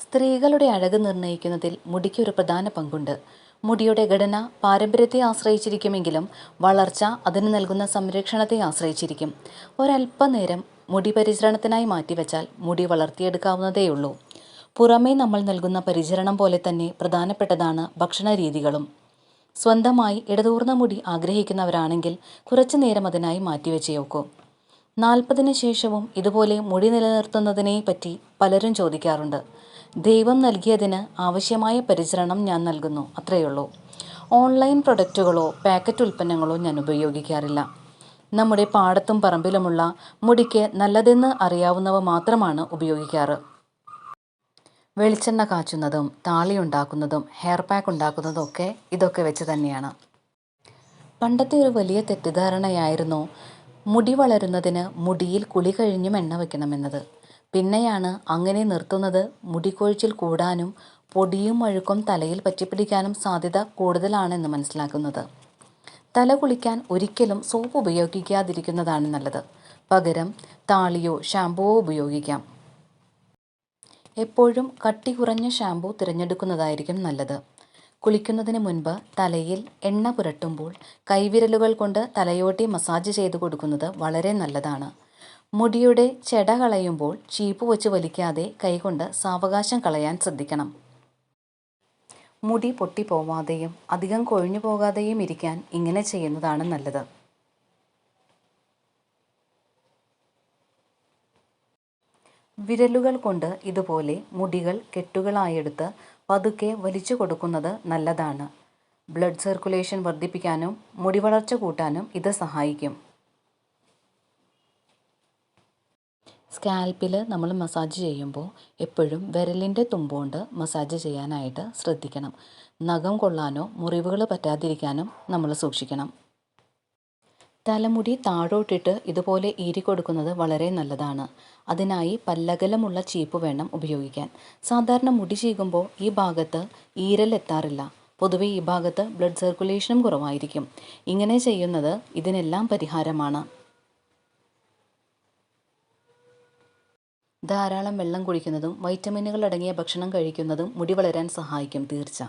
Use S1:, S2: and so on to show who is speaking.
S1: സ്ത്രീകളുടെ അഴക് നിർണയിക്കുന്നതിൽ മുടിക്ക് ഒരു പ്രധാന പങ്കുണ്ട്. മുടിയുടെ ഘടന പാരമ്പര്യത്തെ ആശ്രയിച്ചിരിക്കുമെങ്കിലും വളർച്ച അതിന് നൽകുന്ന സംരക്ഷണത്തെ ആശ്രയിച്ചിരിക്കും. ഒരല്പനേരം മുടി പരിചരണത്തിനായി മാറ്റിവെച്ചാൽ മുടി വളർത്തിയെടുക്കാവുന്നതേയുള്ളൂ. പുറമേ നമ്മൾ നൽകുന്ന പരിചരണം പോലെ തന്നെ പ്രധാനപ്പെട്ടതാണ് ഭക്ഷണ രീതികളും. സ്വന്തമായി ഇടതൂർന്ന മുടി ആഗ്രഹിക്കുന്നവരാണെങ്കിൽ കുറച്ചു നേരം അതിനായി മാറ്റിവെച്ച് നോക്കൂ നാൽപ്പതിന് ശേഷവും ഇതുപോലെ മുടി നിലനിർത്തുന്നതിനെ പറ്റി പലരും ചോദിക്കാറുണ്ട്. ദൈവം നൽകിയതിന് ആവശ്യമായ പരിചരണം ഞാൻ നൽകുന്നു അത്രയുള്ളൂ. ഓൺലൈൻ പ്രൊഡക്റ്റുകളോ പാക്കറ്റ് ഉൽപ്പന്നങ്ങളോ ഞാൻ ഉപയോഗിക്കാറില്ല. നമ്മുടെ പാടത്തും പറമ്പിലുമുള്ള മുടിക്ക് നല്ലതെന്ന് അറിയാവുന്നവ മാത്രമാണ് ഉപയോഗിക്കാറ്. വെളിച്ചെണ്ണ കാച്ചുന്നതും താളി ഉണ്ടാക്കുന്നതും ഹെയർ പാക്ക് ഉണ്ടാക്കുന്നതും ഒക്കെ ഇതൊക്കെ വെച്ച് തന്നെയാണ്. പണ്ടത്തെ ഒരു വലിയ തെറ്റിദ്ധാരണയായിരുന്നു മുടി വളരുന്നതിന് മുടിയിൽ കുളി കഴിഞ്ഞും എണ്ണ വയ്ക്കണമെന്നത് പിന്നെയാണ് അങ്ങനെ നിർത്തുന്നത് മുടി കൊഴിച്ചിൽ കൂടാനും പൊടിയും അഴുക്കും തലയിൽ പറ്റിപ്പിടിക്കാനും സാധ്യത കൂടുതലാണെന്ന് മനസ്സിലാക്കുന്നത്. തല കുളിക്കാൻ ഒരിക്കലും സോപ്പ് ഉപയോഗിക്കാതിരിക്കുന്നതാണ് നല്ലത്. പകരം താളിയോ ഷാമ്പുവോ ഉപയോഗിക്കാം. എപ്പോഴും കട്ടി കുറഞ്ഞ ഷാമ്പു തിരഞ്ഞെടുക്കുന്നതായിരിക്കും നല്ലത്. കുളിക്കുന്നതിന് മുൻപ് തലയിൽ എണ്ണ പുരട്ടുമ്പോൾ കൈവിരലുകൾ കൊണ്ട് തലയോട്ടി മസാജ് ചെയ്ത് കൊടുക്കുന്നത് വളരെ നല്ലതാണ്. മുടിയുടെ ചെട കളയുമ്പോൾ ചീപ്പ് വെച്ച് വലിക്കാതെ കൈകൊണ്ട് സാവകാശം കളയാൻ ശ്രദ്ധിക്കണം. മുടി പൊട്ടിപ്പോവാതെയും അധികം കൊഴിഞ്ഞു പോകാതെയും ഇരിക്കാൻ ഇങ്ങനെ ചെയ്യുന്നതാണ് നല്ലത്. വിരലുകൾ കൊണ്ട് ഇതുപോലെ മുടികൾ കെട്ടുകളായെടുത്ത് പതുക്കെ വലിച്ചു കൊടുക്കുന്നത് നല്ലതാണ്. ബ്ലഡ് സർക്കുലേഷൻ വർദ്ധിപ്പിക്കാനും മുടി വളർച്ച കൂട്ടാനും ഇത് സഹായിക്കും. സ്കാൽപ്പിൽ നമ്മൾ മസാജ് ചെയ്യുമ്പോൾ എപ്പോഴും വിരലിന്റെ തുമ്പോണ്ട് മസാജ് ചെയ്യാനായിട്ട് ശ്രദ്ധിക്കണം. നഖം കൊള്ളാനോ മുറിവുകൾ പറ്റാതിരിക്കാനും നമ്മൾ സൂക്ഷിക്കണം. തലമുടി താഴോട്ടിട്ട് ഇതുപോലെ ഈരി കൊടുക്കുന്നത് വളരെ നല്ലതാണ്. അതിനായി പല്ലകലമുള്ള ചീപ്പ് വേണം ഉപയോഗിക്കാൻ. സാധാരണ മുടി ചീകുമ്പോൾ ഈ ഭാഗത്ത് ഈരൽ എത്താറില്ല. പൊതുവെ ഈ ഭാഗത്ത് ബ്ലഡ് സർക്കുലേഷനും കുറവായിരിക്കും. ഇങ്ങനെ ചെയ്യുന്നത് ഇതിനെല്ലാം പരിഹാരമാണ്. ധാരാളം വെള്ളം കുടിക്കുന്നതും വൈറ്റമിനുകൾ അടങ്ങിയ ഭക്ഷണം കഴിക്കുന്നതും മുടി വളരാൻ സഹായിക്കും തീർച്ച.